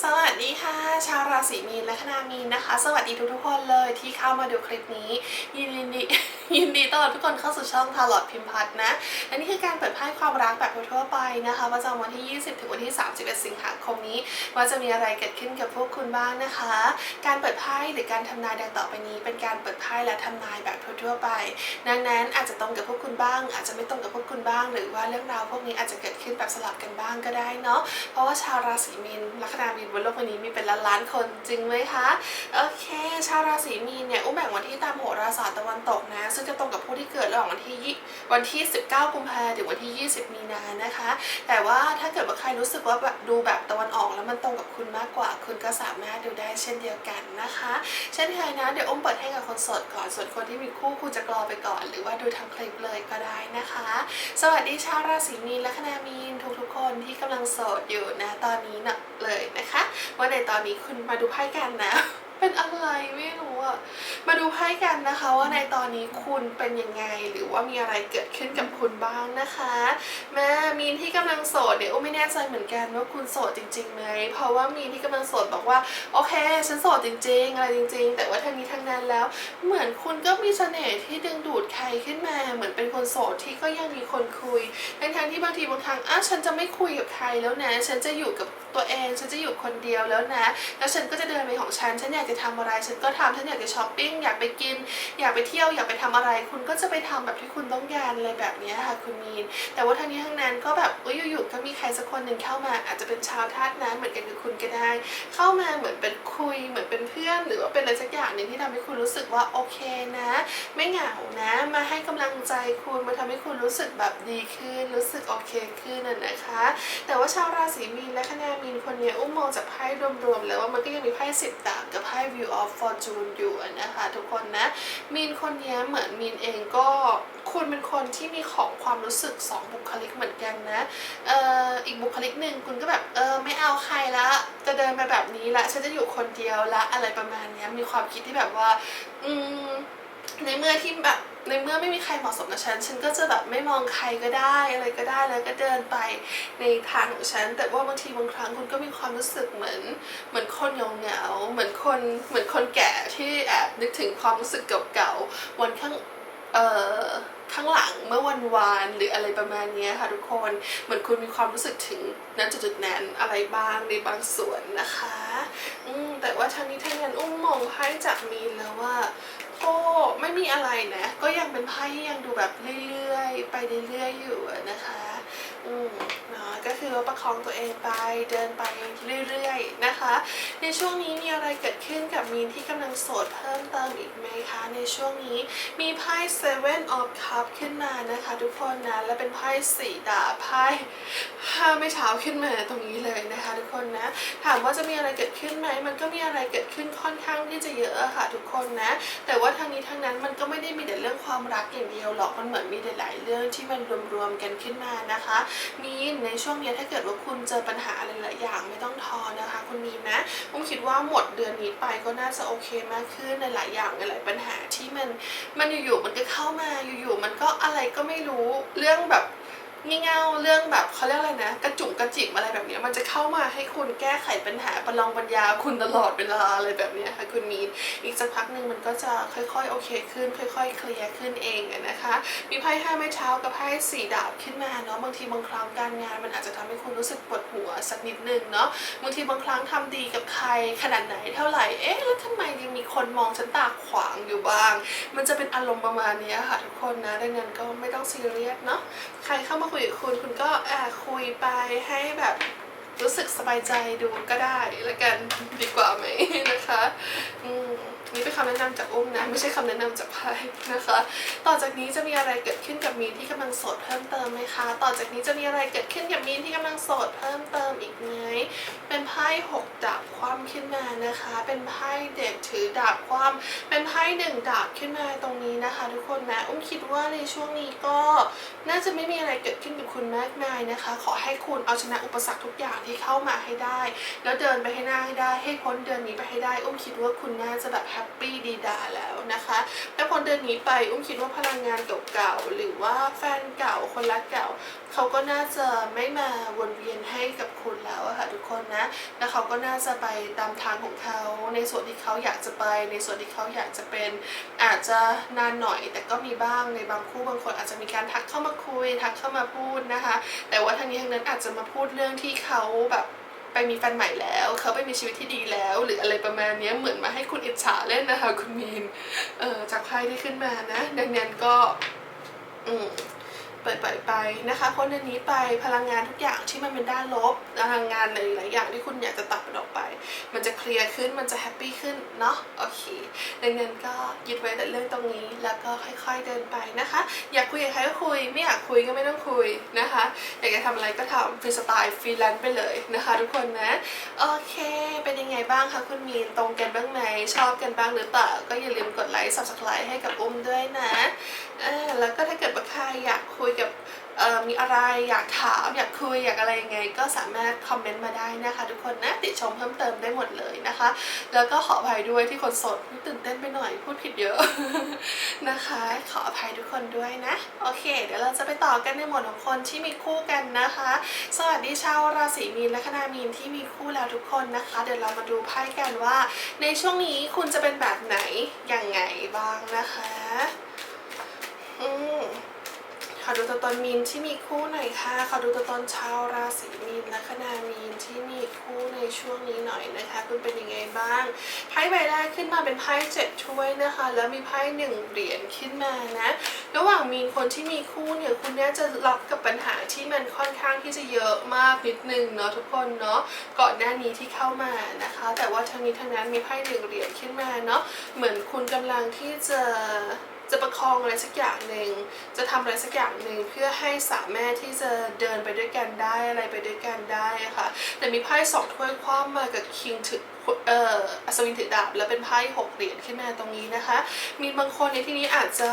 สวัสดีค่ะ ชาวราศีมีนและคณามีนนะคะ สวัสดีทุกๆคนเลยที่เข้ามาดูคลิปนี้ยินดี ยินดีต้อนรับทุกคนเข้าสู่ช่องทาร์ลอตพิมพัฒนะและนี่คือการเปิดไพ่ความรักแบบทั่วไปนะคะประจำวันที่ 20 ถึงวันที่ 31 สิงหาคมนี้ ว่าจะมีอะไรเกิดขึ้นกับพวกคุณบ้างนะคะ การเปิดไพ่หรือการทำนายดังต่อไปนี้ เป็นการเปิดไพ่และทำนายแบบทั่วไป ดังนั้นอาจจะตรงกับพวกคุณบ้าง อาจจะไม่ตรงกับพวกคุณบ้าง หรือว่าเรื่องราวพวกนี้อาจจะเกิดขึ้นแบบสลับกันบ้างก็ได้เนาะ เพราะว่าชาวราศีมีนลัคนามีนบนโลกใบนี้มีเป็นล้านล้านคนจริงไหมคะ โอเค ชาวราศีมีนเนี่ยอุ้มแบ่งวันที่ตามโหราศาสตร์ตะวันตกนะ ซึ่งจะตรงกับผู้ที่เกิดระหว่างวันที่วันที่ 19 กุมภาถึงวันที่ 20 มีนานะคะ แต่ว่าถ้าเกิดว่าใครรู้สึกว่าแบบดูแบบตะวันออกแล้วมันตรงกับคุณมากกว่า คุณก็สามารถดูได้เช่นเดียวกันนะคะ เช่นเคยนะเดี๋ยวอุ้มเปิดให้กับคนโสดก่อน ส่วนคนที่มีคู่คุณจะกรอไปก่อน หรือว่าดูทางคลิปเลยก็ได้นะคะ สวัสดีชาวราศีมีนและคณามีนทุกๆคนที่กำลังโสดอยู่นะตอนนี้นะเลยนะคะว่าในตอนนี้คุณมาดูไพ่กันนะ เป็นอะไรไม่รู้ อะมาดูไพ่กันนะคะว่าในตอนนี้คุณเป็นยังไง หรือว่ามีอะไรเกิดขึ้นกับคุณบ้างนะคะแม่มีนที่กำลังโสดเนี่ยอุ้มไม่แน่ใจเหมือนกันว่าคุณโสดจริงๆไหมเพราะว่ามีนที่กำลังโสดบอกว่าโอเคฉันโสดจริง ๆ อะไรจริง ๆ แต่ว่าทั้งนี้ทั้งนั้นแล้ว เหมือนคุณก็มีเสน่ห์ที่ดึงดูดใครขึ้นมา เหมือนเป็นคนโสดที่ก็ยังมีคนคุยทั้งๆที่บางทีบางครั้งอะฉันจะไม่คุยกับใครแล้วนะ ฉันจะอยู่กับตัวเอง ฉันจะอยู่คนเดียวแล้วนะ แล้วฉันก็จะเดินไปของฉัน ฉันอยากจะทำอะไร ฉันก็ทำฉันอยากากจะช้อปปิ้งอยากไปกิน อยากไปเที่ยวอยากไปทำอะไร คุณก็จะไปทำแบบที่คุณต้องการเลยแบบนี้ค่ะคุณมีน แต่ว่าทั้งนี้ทั้งนั้นก็แบบอยอยู่ๆก็มีใครสักคนหนึ่งเข้ามา อาจจะเป็นชาวธาตุน้ำเหมือนกันกับคุณก็ได้ เข้ามาเหมือนเป็นคุยเหมือนเป็นเพื่อน หรือว่าเป็นอะไรสักอย่างหนึ่งที่ทำให้คุณรู้สึกว่าโอเคนะ ไม่เหงานะ มาให้กำลังใจคุณมาทำให้คุณรู้สึกแบบดีขึ้น รู้สึกโอเคขึ้นน่ะนะคะ แต่ว่าชาวราศีมีนและคณามีนคนนี้อุ้มมองจากไพ่รวมๆแล้วว่ามันก็ยังมีไพ่สิบดาบกับไพ่ View of Fortune อยู่นะคะทุกคนนะมีนคนนี้เหมือนมีนเองก็คุณเป็นคนที่มีของความรู้สึกสองบุคลิกเหมือนกันนะเอ่ออีกบุคลิกหนึ่งคุณก็แบบเออไม่เอาใครละจะเดินไปแบบนี้ละฉันจะอยู่คนเดียวละอะไรประมาณนี้มีความคิดที่แบบว่า อืม ในเมื่อที่แบบในเมื่อไม่มีใครเหมาะสมกับฉัน ฉันก็จะแบบไม่มองใครก็ได้อะไรก็ได้แล้วก็เดินไปในทางของฉัน แต่ว่าบางทีบางครั้งคุณก็มีความรู้สึกเหมือน เหมือนคนเหงาเหมือนคนเหมือนคนแก่ที่แอบนึกถึงความรู้สึกเก่าๆวันข้างเอ่อข้างหลังเมื่อวันวานหรืออะไรประมาณนี้ค่ะทุกคนเหมือนคุณมีความรู้สึกถึงณจุดๆนั้นอะไรบ้างในบางส่วนนะคะ อืมแต่ว่าทางนี้ทางนั้นอุ้มมองไพ่จากมีนแล้วว่า ก็ไม่มีอะไรนะ ก็ยังเป็นไพ่ที่ยังดูแบบเรื่อยๆ ไปเรื่อยๆอยู่นะคะ อืมเนาะก็คือว่าประคองตัวเองไปเดินไปเรื่อยๆนะคะ ในช่วงนี้มีอะไรเกิดขึ้นกับมีนที่กำลังโสดเพิ่มเติมอีกไหมคะ ในช่วงนี้มีไพ่ Seven of Cup ขึ้นมานะคะทุกคนนะ และเป็นไพ่สี่ดาบไพ่ห้าไม่เช้าขึ้นมาตรงนี้เลยนะคะทุกคนนะ ถามว่าจะมีอะไรเกิดขึ้นไหมมันก็มีอะไรเกิดขึ้นค่อนข้างที่จะเยอะอะค่ะทุกคนนะ แต่ว่าทางนี้ทางนั้นมันก็ไม่ได้มีแต่เรื่องความรักอย่างเดียวหรอกมันเหมือนมีหลายๆเรื่องที่มันรวมๆกันขึ้นมานะคะมีนในช่วงนี้ถ้าเกิดว่าคุณเจอปัญหาอะไรหลายอย่างไม่ต้องท้อนะคะ คุณมีนนะผมคิดว่าหมดเดือนนี้ไปก็น่าจะโอเคมากขึ้นในหลายอย่างในหลายปัญหาที่มันมันอยู่ๆมันก็เข้ามาอยู่ๆมันก็อะไรก็ไม่รู้เรื่องแบบ งี่เง่าเรื่องแบบเขาเรียกอะไรนะ กระจุกกระจิบอะไรแบบนี้มันจะเข้ามาให้คุณแก้ไขปัญหาประลองปัญญาคุณตลอดเวลาอะไรแบบนี้ค่ะคุณมีอีกสักพักหนึ่งมันก็จะค่อยๆโอเคขึ้น ค่อย ๆ เคลียร์ขึ้นเองนะคะ มีไพ่ห้าไม้เท้ากับไพ่สี่ดาบขึ้นมาเนาะบางทีบางครั้งการงานมันอาจจะทำให้คุณรู้สึกปวดหัวสักนิดนึงเนาะบางทีบางครั้งทำดีกับใครขนาดไหนเท่าไหร่เอ๊ะแล้วทำไมยังมีคนมองฉันตาขวางอยู่บ้าง มันจะเป็นอารมณ์ประมาณนี้ค่ะทุกคนนะดังนั้นก็ไม่ต้องซีเรียสเนาะใครเข้ามาคุยกับคุณคุณก็อ่าคุยไปให้แบบรู้สึกสบายใจดูก็ได้ละกันดีกว่าไหมนะคะ อืม นี่เป็นคำแนะนำจากอุ้มนะไม่ใช่คำแนะนำจากไพ่นะคะ ต่อจากนี้จะมีอะไรเกิดขึ้นกับมีนที่กำลังโสดเพิ่มเติมไหมคะ ต่อจากนี้จะมีอะไรเกิดขึ้นกับมีนที่กำลังโสดเพิ่มเติมอีกไหมเป็นไพ่หกดาบคว่ำขึ้นมานะคะ เป็นไพ่เด็กถือดาบคว่ำเป็นไพ่หนึ่งดาบขึ้นมาตรงนี้นะคะ ทุกคนนะอุ้มคิดว่าในช่วงนี้ก็น่าจะไม่มีอะไรเกิดขึ้นกับคุณมากมายนะคะ ขอให้คุณเอาชนะอุปสรรคทุกอย่างที่เข้ามาให้ได้ แล้วเดินไปให้หน้าให้ได้ให้พ้นเดือนนี้ไปให้ได้ อุ้มคิดว่าคุณน่าจะแบบแฮปปี้ดีดาแล้วนะคะแล้วพ้นเดือนนี้ไปอุ้มคิดว่าพลังงานเก่าๆหรือว่าแฟนเก่าคนรักเก่าเขาก็น่าจะไม่มาวนเวียนให้กับคุณแล้วค่ะทุกคนคนนะแล้วเขาก็น่าจะไปตามทางของเขาในส่วนที่เขาอยากจะไป ในส่วนที่เขาอยากจะเป็นอาจจะนานหน่อยแต่ก็มีบ้างในบางคู่บางคนอาจจะมีการทักเข้ามาคุยทักเข้ามาพูดนะคะ แต่ว่าทางนี้ทางนั้นอาจจะมาพูดเรื่องที่เขาแบบ ไปมีแฟนใหม่แล้ว เขาไปมีชีวิตที่ดีแล้ว หรืออะไรประมาณนี้เหมือนมาให้คุณอิจฉาเล่นนะคะ คุณมีนเออจากไพ่ที่ขึ้นมานะ ดังนั้นก็ อืม ปล่อยปไปนะคะพ้นอันนี้ไปพลังงานทุกอย่างที่มันเป็นด้านลบพลังงานหลายอย่างที่คุณอยากจะตัดมันออกไป มันจะเคลียร์ขึ้นมันจะแฮปปี้ขึ้นเนาะโอเคดังนั้นก็ยึดไว้แต่เรื่องตรงนี้แล้วก็ค่อยๆเดินไปนะคะ อยากคุยกับใครก็คุย ไม่อยากคุยก็ไม่ต้องคุยนะคะ อยากจะทำอะไรก็ทำฟรีสไตล์ฟรีแลนซ์ไปเลยนะคะ ทุกคนนะโอเค เป็นยังไงบ้างคะคุณมีนตรงกันบ้างไหมชอบกันบ้างหรือเปล่าก็อย่าลืมกดไลค์ subscribe ให้กับอุ้มด้วยนะเออแล้วก็ถ้าเกิดว่าใครอยากคุยกับเอ่อมีอะไรอยากถามอยากคุยอยากอะไรยังไง ก็สามารถคอมเมนต์มาได้นะคะทุกคนนะติชมเพิ่มเติมได้หมดเลยนะคะ แล้วก็ขออภัยด้วยที่คนสดตื่นเต้นไปหน่อยพูดผิดเยอะนะคะ ขออภัยทุกคนด้วยนะ โอเค เดี๋ยวเราจะไปต่อกันในหมวดของคนที่มีคู่กันนะคะ สวัสดีชาวราศีมีนและคณามีนที่มีคู่แล้วทุกคนนะคะ เดี๋ยวเรามาดูไพ่กันว่า ในช่วงนี้คุณจะเป็นแบบไหนยังไงบ้างนะคะ อืม ขอดูตัวตนมีนที่มีคู่หน่อยค่ะขอดูตัวตนชาวราศีมีนและคณามีนที่มีคู่ในช่วงนี้หน่อยนะคะ คุณเป็นยังไงบ้างไพ่ใบแรกขึ้นมาเป็นไพ่เจ็ดถ้วยนะคะ แล้วมีไพ่หนึ่งเหรียญขึ้นมานะ ระหว่างมีนคนที่มีคู่เนี่ยคุณน่าจะรับกับปัญหาที่มันค่อนข้างที่จะเยอะมากนิดนึงเนาะทุกคนเนาะก่อนหน้านี้ที่เข้ามานะคะ แต่ว่าทั้งนี้ทั้งนั้นมีไพ่หนึ่งเหรียญขึ้นมาเนาะเหมือนคุณกำลังที่จะ จะประคองอะไรสักอย่างหนึ่งจะทำอะไรสักอย่างหนึ่งเพื่อให้สามารถที่จะเดินไปด้วยกันได้อะไรไปด้วยกันได้ค่ะแต่มีไพ่สองถ้วยคว่ำมากับคิงถือเอ่ออัศวินถือดาบแล้วเป็นไพ่หกเหรียญขึ้นมาตรงนี้นะคะ มีบางคนในที่นี้อาจจะ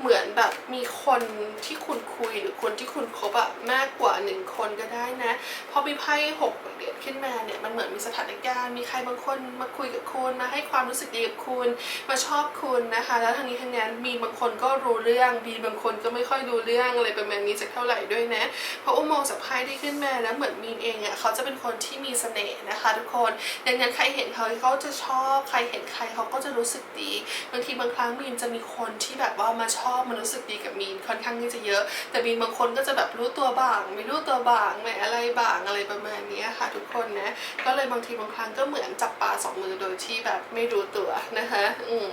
เหมือนแบบมีคนที่คุณคุยหรือคนที่คุณคบอะมากกว่าหนึ่งคนก็ได้นะพอมีไพ่หกเหรียญขึ้นมาเนี่ยมันเหมือนมีสถานการณ์มีใครบางคนมาคุยกับคุณมาให้ความรู้สึกดีกับคุณมาชอบคุณนะคะ แล้วทางนี้ทางนั้นมีบางคนก็รู้เรื่องมีบางคนก็ไม่ค่อยรู้เรื่องอะไรประมาณนี้จะเท่าไหร่ด้วยนะเพราะอุ้มมองจากไพ่ที่ขึ้นมาแล้วเหมือนมีนเองอะเขาจะเป็นคนที่มีเสน่ห์นะคะ ทุกคนดังนั้นใครเห็นเขาเขาจะชอบใครเห็นใครเขาก็จะรู้สึกดีบางทีบางครั้งมีนจะมีคนที่แบบว่ามาชอบมารู้สึกดีกับมีนค่อนข้างที่จะเยอะ แต่มีนบางคนก็จะแบบรู้ตัวบ้าง ไม่รู้ตัวบ้างไม่อะไรบ้างอะไรประมาณนี้ค่ะ ทุกคนนะก็เลยบางทีบางครั้งก็เหมือนจับปลาสองมือโดยที่แบบไม่รู้ตัวนะคะอืม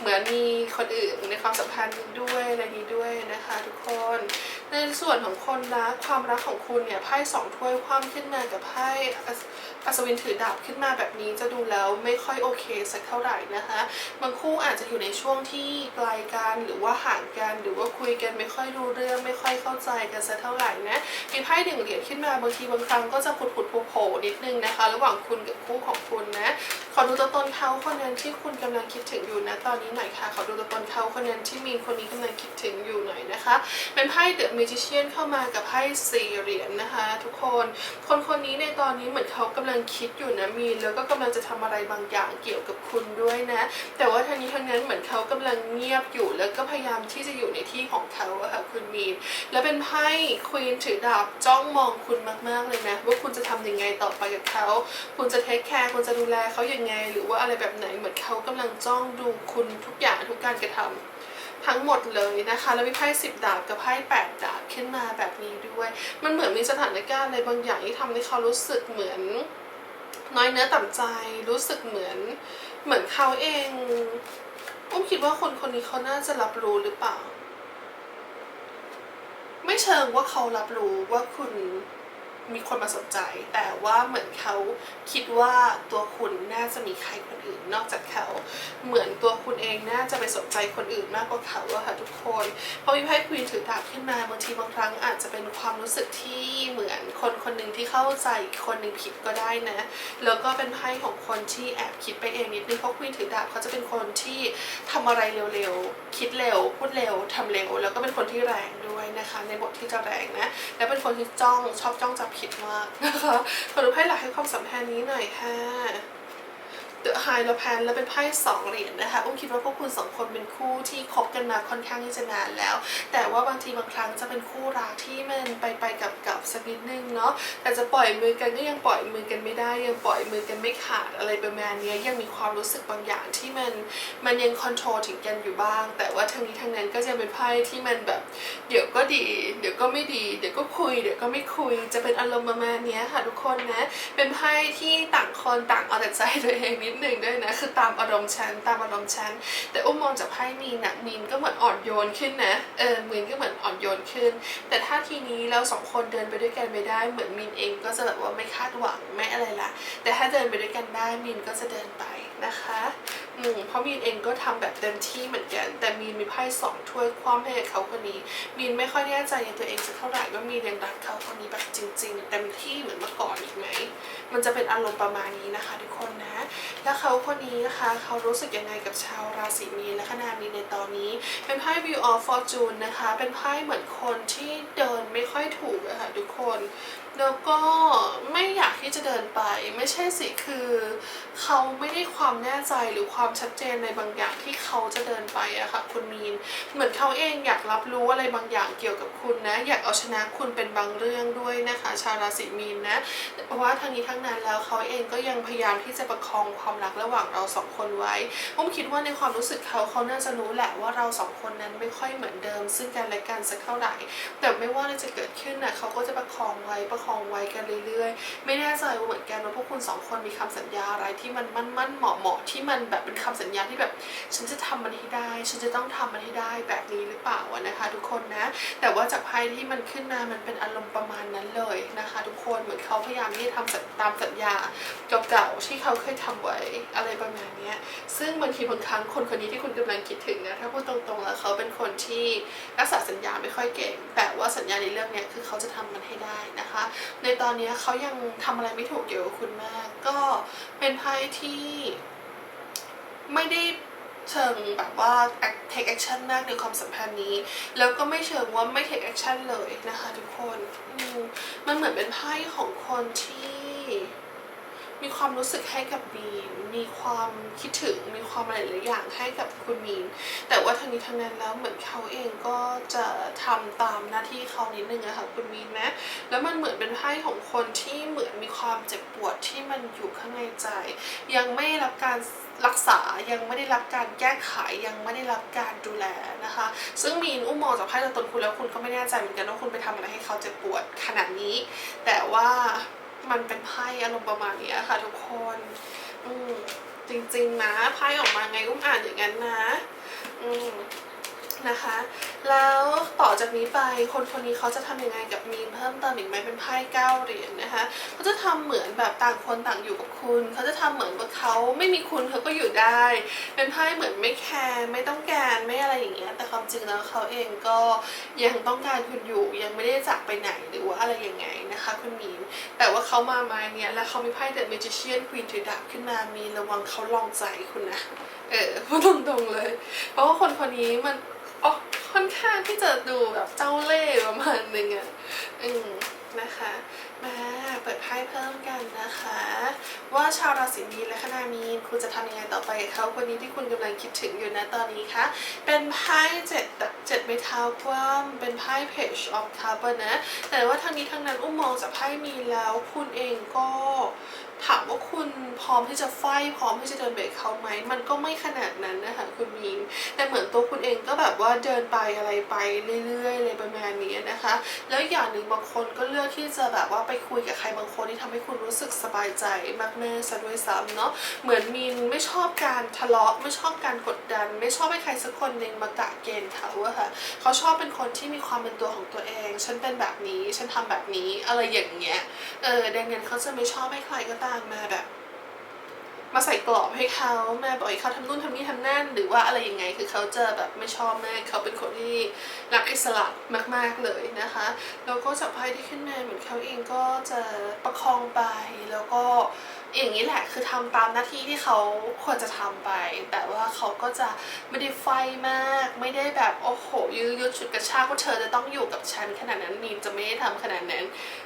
เหมือนมีคนอื่นในความสัมพันธ์ด้วยอะไรนี้ด้วยนะคะ ทุกคนในส่วนของคนรักความรักของคุณเนี่ยไพ่สองถ้วยคว่ำขึ้นมากับไพ่อัศอัศวินถือดาบขึ้นมาแบบนี้จะดูแล้วไม่ค่อยโอเคสักเท่าไหร่นะคะ บางคู่อาจจะอยู่ในช่วงที่ไกลกันหรือว่าห่างกัน หรือว่าคุยกันไม่ค่อยรู้เรื่องไม่ค่อยเข้าใจกันสักเท่าไหร่นะมีไพ่หนึ่งเหรียญขึ้นมาบางทีบางครั้งก็จะผุดผุดโผล่ๆนิดนึงนะคะ ระหว่างคุณกับคู่ของคุณนะขอดูตัวตนเขาคนนั้นที่คุณกำลังคิดถึงอยู่นะตอนนี้หน่อยค่ะขอดูตัวตนเขาคนนั้นที่มีคนนี้กำลังคิดถึงอยู่หน่อยนะคะ เป็นไพ่เดอะมิจิเชียนเข้ามากับไพ่สี่เหรียญนะคะ ทุกคนคนคนนี้ในตอนนี้เหมือนเขากำลังคิดอยู่นะมีนแล้วก็กำลังจะทำอะไรบางอย่างเกี่ยวกับคุณด้วยนะ แต่ว่าทางนี้ทางนั้นเหมือนเขากำลังเงียบอยู่แล้วก็พยายามที่จะอยู่ในที่ของเขาอะค่ะคุณมีน แล้วเป็นไพ่ควีนถือดาบจ้องมองคุณมากๆเลยนะว่าคุณจะทำยังไงต่อไปกับเขา คุณจะเทคแคร์คุณจะดูแลเขาอย่างไง หรือว่าอะไรแบบไหนเหมือนเขากำลังจ้องดูคุณทุกอย่างทุกการกระทำทั้งหมดเลยนะคะ แล้วมีไพ่สิบดาบกับไพ่แปดดาบขึ้นมาแบบนี้ด้วย มันเหมือนมีสถานการณ์อะไรบางอย่างที่ทำให้เขารู้สึกเหมือน น้อยเนื้อต่ำใจรู้สึกเหมือน เหมือนเขาเอง อุ้มคิดว่าคนคนนี้เขาน่าจะรับรู้หรือเปล่า ไม่เชิงว่าเขารับรู้ว่าคุณ มีคนมาสนใจ แต่ว่าเหมือนเขาคิดว่าตัวคุณน่าจะมีใครคนอื่น นอกจากเขาเหมือนตัวคุณเองน่าจะไปสนใจคนอื่นมากกว่าเขาอะค่ะทุกคนพอมีไพ่ควีนถือดาบขึ้นมาบางทีบางครั้งอาจจะเป็นความรู้สึกที่เหมือนคนคนหนึ่งที่เข้าใจอีกคนหนึ่งผิดก็ได้นะ แล้วก็เป็นไพ่ของคนที่แอบคิดไปเองนิดนึงเพราะควีนถือดาบเขาจะเป็นคนที่ทำอะไรเร็วๆคิดเร็ว พูดเร็วทำเร็ว แล้วก็เป็นคนที่แรงด้วยนะคะ ในบทที่จะแรงนะและเป็นคนที่จ้องชอบจ้องจับผิดมากนะคะขอดูไพ่หลักให้ความสัมพันธ์นี้หน่อยค่ะ เดอะไฮโลแพนแล้วเป็นไพ่สองเหรียญนะคะอุ้มคิดว่าพวกคุณสองคนเป็นคู่ที่คบกันมาค่อนข้างที่จะนานแล้ว แต่ว่าบางทีบางครั้งจะเป็นคู่รักที่มันไปไปกับกับสักนิดนึงเนาะแต่จะปล่อยมือกันก็ยังปล่อยมือกันไม่ได้ ยังปล่อยมือกันไม่ขาดอะไรประมาณนี้ยังมีความรู้สึกบางอย่างที่มันมันยังคอนโทรลถึงกันอยู่บ้าง แต่ว่าทั้งนี้ทั้งนั้นก็จะเป็นไพ่ที่มันแบบเดี๋ยวก็ดี เดี๋ยวก็ไม่ดีเดี๋ยวก็คุยเดี๋ยวก็ไม่คุยจะเป็นอารมณ์ประมาณนี้ค่ะทุกคนนะเป็นไพ่ที่ต่างคนต่างเอาแต่ใจตัวเองนิดนึงด้วยนะ คือตามอารมณ์ฉันตามอารมณ์ฉันแต่อุ้มมองจากไพ่มีนนะมีนก็เหมือนอ่อนโยนขึ้นนะเออมีนก็เหมือนอ่อนโยนขึ้น แต่ถ้าทีนี้เราสองคนเดินไปด้วยกันไม่ได้ เหมือนมีนเองก็จะแบบว่าไม่คาดหวังไม่อะไรละแต่ถ้าเดินไปด้วยกันได้มีนก็จะเดินไปนะคะ อืมเพราะมีนเองก็ทำแบบเต็มที่เหมือนกัน แต่มีนมีไพ่สองถ้วยความให้เขาคนนี้ มีนไม่ค่อยแน่ใจในตัวเองสักเท่าไหร่ว่ามีนยังรักเขาคนนี้แบบจริง ๆ เต็มที่เหมือนเมื่อก่อนอีกไหม มันจะเป็นอารมณ์ประมาณนี้นะคะ ทุกคนนะ แล้วเขาคนนี้นะคะเขารู้สึกยังไงกับชาวราศีมีนและคณามีนในตอนนี้ เป็นไพ่ View of Fortune นะคะ เป็นไพ่เหมือนคนที่เดินไม่ค่อยถูกอะค่ะทุกคน แล้วก็ไม่อยากที่จะเดินไป ไม่ใช่สิคือเขาไม่ได้ความแน่ใจหรือความชัดเจนในบางอย่างที่เขาจะเดินไปอะค่ะคุณมีน เหมือนเขาเองอยากรับรู้อะไรบางอย่างเกี่ยวกับคุณนะ อยากเอาชนะคุณเป็นบางเรื่องด้วยนะคะ ชาวราศีมีนนะเพราะว่าทั้งนี้ทั้งนั้นแล้วเขาเองก็ยังพยายามที่จะประคองความรักระหว่างเราสองคนไว้ผมคิดว่าในความรู้สึกเขาเขาน่าจะรู้แหละว่าเราสองคนนั้นไม่ค่อยเหมือนเดิม ซึ่งกันและกันสักเท่าไหร่แต่ไม่ว่าอะไรจะเกิดขึ้นนะเขาก็จะประคองไว้ประคองไว้กันเรื่อยๆ ไม่แน่ใจว่าเหมือนกันว่าพวกคุณสองคนมีคำสัญญาอะไรที่มันมั่นมั่นๆเหมาะเหมาะๆที่มันแบบเป็นคำสัญญาที่แบบ ฉันจะทำมันให้ได้ ฉันจะต้องทำมันให้ได้แบบนี้หรือเปล่านะคะทุกคนนะ แต่ว่าจากไพ่ที่มันขึ้นมามันเป็นอารมณ์ประมาณนั้นเลยนะคะ ทุกคนเหมือนเขาพยายามที่จะทำตามสัญญาเก่าๆที่เขาเคยทำไว้อะไรประมาณนี้ซึ่งบางทีบางครั้งคนคนนี้ที่คุณกำลังคิดถึงนะถ้าพูดตรงๆแล้วเขาเป็นคนที่รักษาสัญญาไม่ค่อยเก่ง แต่ว่าสัญญาในเรื่องนี้คือเขาจะทำมันให้ได้นะคะในตอนนี้เขายังทำอะไรไม่ถูกเกี่ยวกับคุณมาก ก็เป็นไพ่ที่ไม่ได้เชิงแบบว่า take action มากในความสัมพันธ์นี้ แล้วก็ไม่เชิงว่าไม่ take action เลยนะคะทุกคนมมันเหมือนเป็นไพ่ของคนที่ มีความรู้สึกให้กับมีนมีความคิดถึงมีความอะไรหลายอย่างให้กับคุณมีน แต่ว่าทั้งนี้ทั้งนั้นแล้วเหมือนเขาเองก็จะทำตามหน้าที่เขานิดนึงอะค่ะคุณมีนนะแล้วมันเหมือนเป็นไพ่ของคนที่เหมือนมีความเจ็บปวดที่มันอยู่ข้างในใจ ยังไม่รับการรักษายังไม่ได้รับการแก้ไขยังไม่ได้รับการดูแลนะคะ ซึ่งมีนอุ้มมองจากไพ่ตัวตนคุณแล้วคุณก็ไม่แน่ใจเหมือนกันว่าคุณไปทำอะไรให้เขาเจ็บปวดขนาดนี้ แต่ว่า มันเป็นไพ่อารมณ์ประมาณนี้ค่ะ ทุกคน อืมจริง ๆ นะไพ่ออกมาไงอุ้มอ่านอย่างนั้นนะ อืม นะคะ แล้วต่อจากนี้ไปคนคนนี้เขาจะทำยังไงกับมีนเพิ่มเติมอีกไหมเป็นไพ่เก้าเหรียญนะคะเขาจะทำเหมือนแบบต่างคนต่างอยู่กับคุณ เขาจะทำเหมือนว่าเขาไม่มีคุณเขาก็อยู่ได้ เป็นไพ่เหมือนไม่แคร์ไม่ต้องการไม่อะไรอย่างเงี้ยแต่ความจริงแล้วเขาเองก็ยังต้องการคุณอยู่ยังไม่ได้จากไปไหนหรือว่าอะไรยังไงนะคะคุณมีนแต่ว่าเขามามาเนี้ยแล้วเขามีไพ่ The Magician Queen ถือดาบขึ้นมามีระวังเขาลองใจคุณนะเออพูดตรงๆเลย เพราะว่าคนคนนี้มัน ออค่อนข้างที่จะดูแบบเจ้าเล่ห์ประมาณนึงอะอืมนะคะมาเปิดไพ่เพิ่มกันนะคะ ว่าชาวราศีมีนและคณามีนคุณจะทำยังไงต่อไปกับเขาคนนี้ที่คุณกำลังคิดถึงอยู่นะตอนนี้คะเป็นไพ่เจ็ดเจ็ดไม้เท้าคว่ำเป็นไพ่ Page of Cup นะ แต่ว่าทางนี้ทางนั้นอุ้มมองจากไพ่มีนแล้ว คุณเองก็ถามว่าคุณพร้อมที่จะไฟพร้อมที่จะเดินเบรกเขาไหมมันก็ไม่ขนาดนั้นนะคะคุณมีนแต่เหมือนตัวคุณเองก็แบบว่าเดินไปอะไรไปเรื่อยๆเลยประมาณนี้ นะคะ แล้วอย่างหนึ่งบางคนก็เลือกที่จะแบบว่าไปคุยกับใครบางคนที่ทำให้คุณรู้สึกสบายใจมากแม่ซะด้วยซ้ำเนาะเหมือนมีนไม่ชอบการทะเลาะไม่ชอบการกดดัน ไม่ชอบให้ใครสักคนหนึ่งมากะเกณฑ์เขาอะค่ะเขาชอบเป็นคนที่มีความเป็นตัวของตัวเอง ฉันเป็นแบบนี้ฉันทำแบบนี้อะไรอย่างเงี้ยเออดังนั้นเขาจะไม่ชอบให้ใครก็ตามมาแบบ มาใส่กรอบให้เขามาบอกให้เขาทำนู่นทำนี่ทำนั่น หรือว่าอะไรยังไงคือเขาจะแบบไม่ชอบมากเขาเป็นคนที่รักอิสระมาก ๆเลยนะคะแล้วก็จากภายที่ขึ้นมาเหมือนเขาเองก็จะประคองไปแล้วก็ อย่างนี้แหละคือทำตามหน้าที่ที่เขาควรจะทำไป แต่ว่าเขาก็จะไม่ได้ไฟมาก ไม่ได้แบบโอ้โหยื้อยุดฉุดกระชากว่าเธอจะต้องอยู่กับฉันขนาดนั้นมีนจะไม่ได้ทำขนาดนั้น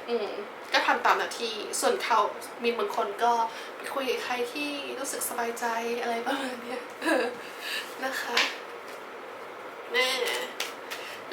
อืมก็ทำตามหน้าที่ส่วนเขามีบางคนก็ไปคุยกับใครที่รู้สึกสบายใจอะไรประมาณเนี้ยนะคะแน่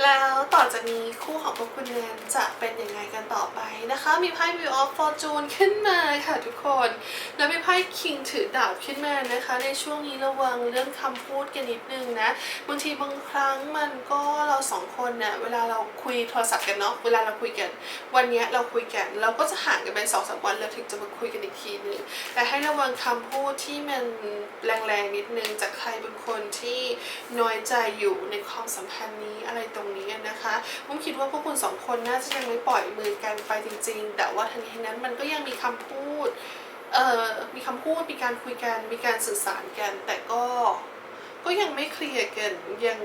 แล้วต่อจากนี้คู่ของพวกคุณแนนจะเป็นยังไงกันต่อไปนะคะ มีไพ่ Wheel of Fortune ขึ้นมาค่ะทุกคน แล้วมีไพ่ King ถือดาบขึ้นมานะคะ ในช่วงนี้ระวังเรื่องคำพูดกันนิดนึงนะ บางทีบางครั้งมันก็เราสองคนเนี่ยเวลาเราคุยโทรศัพท์กันเนาะ เวลาเราคุยกัน วันเนี้ยเราคุยกัน เราก็จะห่างกันไปสองสามวันแล้วถึงจะมาคุยกันอีกทีนึง แต่ให้ระวังคำพูดที่มันแรงๆนิดนึงจากใครบางคนที่น้อยใจอยู่ในความสัมพันธ์นี้อะไรตรงนี้นะคะผมคิดว่าพวกคุณสองคนน่าจะยังไม่ปล่อยมือกันไปจริง ๆ แต่ว่าทั้งนี้ทั้งนั้นมันก็ยังมีคำพูดเอ่อมีคำพูดมีการคุยกันมีการสื่อสารกัน แต่ก็ก็ยังไม่เคลียร์กันยัง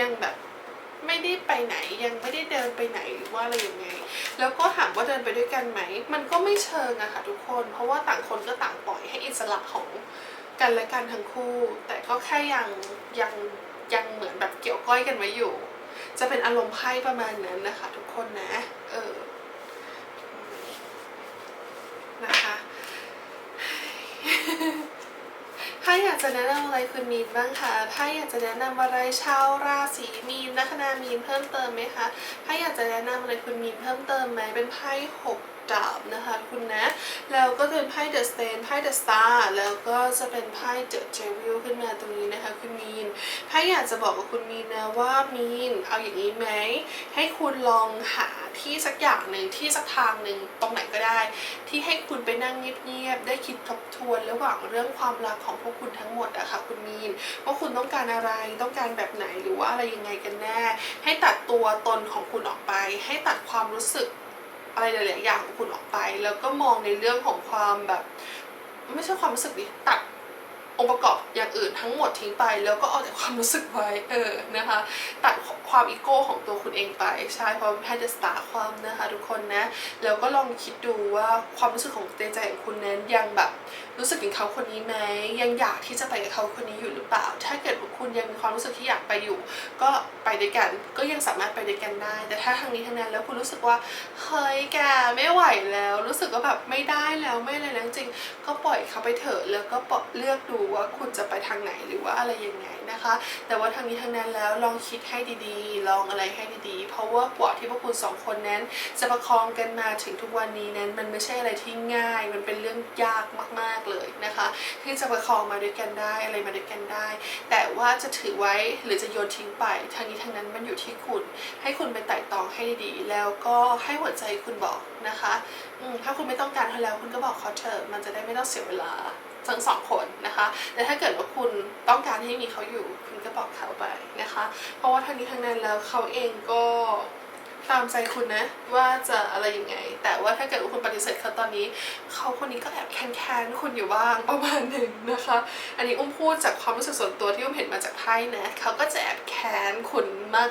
ยังแบบไม่ได้ไปไหนยังไม่ได้เดินไปไหนหรือว่าอะไรยังไง แล้วก็ถามว่าเดินไปด้วยกันไหม มันก็ไม่เชิงอะค่ะทุกคน เพราะว่าต่างคนก็ต่างปล่อยให้อิสระของกันและกันทั้งคู่ แต่ก็แค่ยังยังยังเหมือนแบบเกี่ยวก้อยกันไว้อยู่ จะเป็นอารมณ์ไพ่ประมาณนั้นนะคะทุกคนนะ เออ นะคะ ถ้าอยากจะแนะนำอะไรคุณมีนบ้างคะ ถ้าอยากจะแนะนำอะไรชาวราศีมีนลัคนามีนเพิ่มเติมไหมคะ ถ้าอยากจะแนะนำอะไรคุณมีนเพิ่มเติมไหมเป็นไพ่หกดาบนะคะคุณนะ แล้วก็จะเป็นไพ่เดอะสเตนไพ่เดอะสตาร์แล้วก็จะเป็นไพ่เดอะเจวิลขึ้นมาตรงนี้นะคะคุณมีน ถ้าอยากจะบอกกับคุณมีนนะว่ามีนเอาอย่างนี้ไหมให้คุณลองหาที่สักอย่างหนึ่งที่สักทางหนึ่งตรงไหนก็ได้ ที่ให้คุณไปนั่งเงียบๆได้คิดทบทวนระหว่างเรื่องความรักของพวกคุณทั้งหมดอะค่ะคุณมีนว่าคุณต้องการอะไรต้องการแบบไหนหรือว่าอะไรยังไงกันแน่ ให้ตัดตัวตนของคุณออกไป ให้ตัดความรู้สึกอะไรหลายๆอย่างของคุณออกไป แล้วก็มองในเรื่องของความแบบ ไม่ใช่ความรู้สึกดิตัด องค์ประกอบอย่างอื่นทั้งหมดทิ้งไป แล้วก็เอาแต่ความรู้สึกไว้เออนะคะตัดความ ความอีโก้ของตัวคุณเองไปใช่เพราะแพทย์จะสตาร์ความนะคะทุกคนนะแล้วก็ลองคิดดูว่าความรู้สึกของใจใจของคุณนั้นยังแบบรู้สึกถึงเขาคนนี้ไหมยังอยากที่จะไปกับเขาคนนี้อยู่หรือเปล่า ถ้าเกิดว่าคุณยังมีความรู้สึกที่อยากไปอยู่ ก็ไปด้วยกันก็ยังสามารถไปด้วยกันได้ แต่ถ้าทางนี้ทางนั้นแล้วคุณรู้สึกว่าเฮ้ยแกไม่ไหวแล้ว รู้สึกว่าแบบไม่ได้แล้วไม่อะไรแล้วจริงก็ปล่อยเขาไปเถอะแล้วก็เลือกดูว่าคุณจะไปทางไหนหรือว่าอะไรยังไงนะคะ แต่ว่าทางนี้ทางนั้นแล้วลองคิดให้ดีๆ ลองอะไรให้ดีๆ เพราะว่ากว่าที่พวกคุณสองคนนั้น จะประคองกันมาถึงทุกวันนี้นั้น มันไม่ใช่อะไรที่ง่าย มันเป็นเรื่องยากมากๆเลยนะคะ ที่จะประคองมาด้วยกันได้อะไรมาด้วยกันได้ แต่ว่าจะถือไว้หรือจะโยนทิ้งไปทางนี้ทางนั้นมันอยู่ที่คุณ ให้คุณไปไต่ตองให้ดีๆ แล้วก็ให้หัวใจคุณบอกนะคะถ้าคุณไม่ต้องการเขาแล้วคุณก็บอกเขาเถอะมันจะได้ไม่ต้องเสียเวลา ทั้งสองคนนะคะแต่ถ้าเกิดว่าคุณต้องการให้มีเขาอยู่ คุณก็บอกเขาไปนะคะ เพราะว่าทางนี้ทางนั้นแล้วเขาเองก็ ตามใจคุณนะ ว่าจะอะไรยังไง แต่ว่าถ้าเกิดว่าคุณปฏิเสธเขาตอนนี้ เขาคนนี้ก็แอบแค้นๆคุณอยู่บ้างประมาณหนึ่งนะคะ อันนี้อุ้มพูดจากความรู้สึกส่วนตัวที่อุ้มเห็นมาจากไพ่นะเขาก็จะแอบแค้นคุณ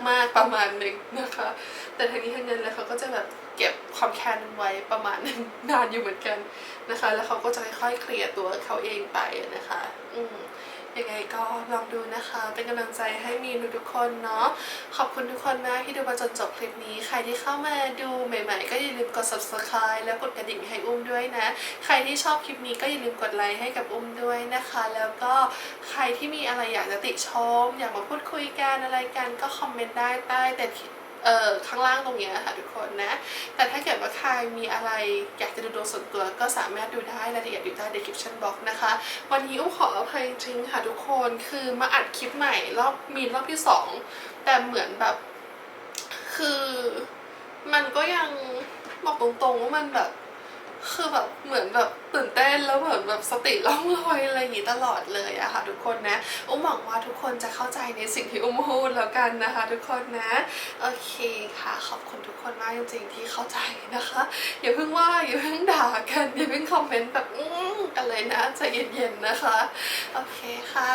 มากๆประมาณหนึ่งนะคะ แต่ทางนี้ทางนั้นแล้วเขาก็จะแบบเก็บความแค้นไว้ประมาณหนึงนานอยู่เหมือนกันนะคะ แล้วเขาก็จะค่อยๆเคลียร์ตัวเขาเองไปนะคะ อืม ยังไงก็ลองดูนะคะ เป็นกำลังใจให้มีนทุกคนเนาะ ขอบคุณทุกคนมากที่ดูมาจนจบคลิปนี้ ใครที่เข้ามาดูใหม่ ๆ ก็อย่าลืมกด subscribe แล้วกดกระดิ่งให้อุ้มด้วยนะ ใครที่ชอบคลิปนี้ก็อย่าลืมกดไลค์ให้กับอุ้มด้วยนะคะ แล้วก็ใครที่มีอะไรอยากจะติชม อยากมาพูดคุยกันอะไรกันก็คอมเมนต์ได้ใต้แต่ เอ่อข้างล่างตรงนี้ค่ะทุกคนนะ แต่ถ้าเกิดว่าใครมีอะไรอยากจะดูดวงส่วนตัวก็สามารถดูได้รายละเอียดอยู่ใต้ description box นะคะ วันนี้อุ้มขออภัยจริงๆค่ะทุกคนคือมาอัดคลิปใหม่รอบมีรอบที่สองแต่เหมือนแบบ คือมันก็ยังบอกตรงๆว่ามันแบบ คือแบบเหมือนแบบตื่นเต้นแล้วเหมือนแบบสติล่องลอยอะไรอย่างนี้ตลอดเลยอะค่ะทุกคนนะอุ้มหวังว่าทุกคนจะเข้าใจในสิ่งที่อุ้มพูดแล้วกันนะคะ ทุกคนนะโอเคค่ะ ขอบคุณทุกคนมากจริงๆที่เข้าใจนะคะอย่าเพิ่งว่าอย่าเพิ่งด่ากันอย่าเพิ่งคอมเมนต์แบบอื้อกันเลยนะใจเย็นๆนะคะโอเคค่ะ